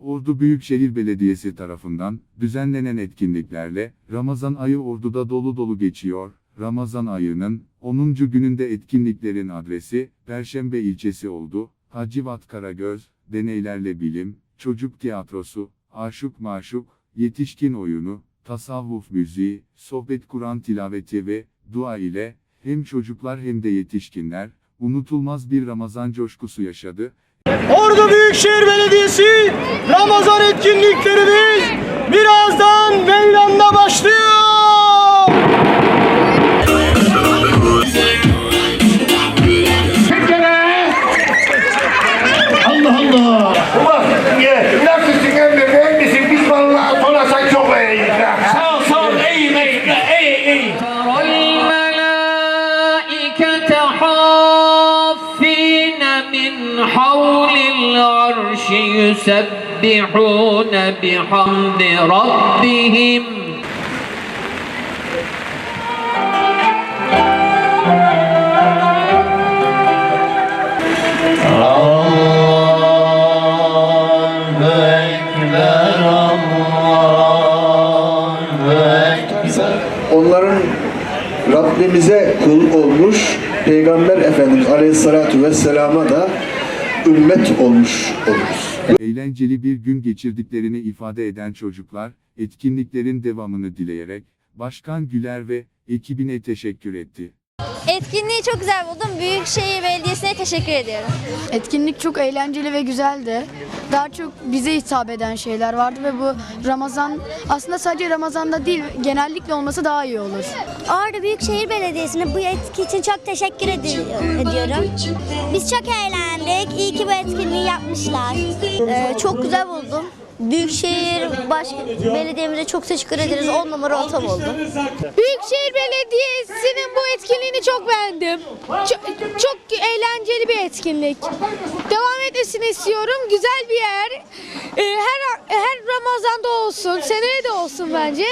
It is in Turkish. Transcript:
Ordu Büyükşehir Belediyesi tarafından düzenlenen etkinliklerle Ramazan ayı Ordu'da dolu dolu geçiyor. Ramazan ayının 10. gününde etkinliklerin adresi Perşembe ilçesi oldu. Hacivat Karagöz, deneylerle bilim, çocuk tiyatrosu, aşık maşuk, yetişkin oyunu, tasavvuf müziği, sohbet Kur'an tilaveti ve dua ile hem çocuklar hem de yetişkinler unutulmaz bir Ramazan coşkusu yaşadı. Ordu Büyükşehir Belediyesi Ramazan etkinliklerimiz من حول العرش يسبحون بحمد ربهم onların Rabbimize kul olmuş Peygamber Efendimiz Aleyhisselatü Vesselam'a da ümmet olmuş oluruz. Eğlenceli bir gün geçirdiklerini ifade eden çocuklar, etkinliklerin devamını dileyerek, Başkan Güler ve ekibine teşekkür etti. Etkinliği çok güzel buldum. Büyükşehir Belediyesi'ne teşekkür ediyorum. Etkinlik çok eğlenceli ve güzeldi. Daha çok bize hitap eden şeyler vardı ve bu Ramazan aslında sadece Ramazan'da değil genellikle olması daha iyi olur. Ordu Büyükşehir Belediyesi'ne bu etki için çok teşekkür edi- ediyorum. Biz çok eğlendik. İyi ki bu etkinliği yapmışlar. Ee, çok güzel buldum. Büyükşehir Baş Belediye'mize çok teşekkür ederiz. 10 numara ortam oldu. Büyükşehir Belediyesi'nin bu etkinliğini çok beğendim. Çok, çok eğlenceli bir etkinlik. Devam etmesini istiyorum. Güzel bir yer. Ee, Her her Ramazan'da olsun, seneye de olsun bence.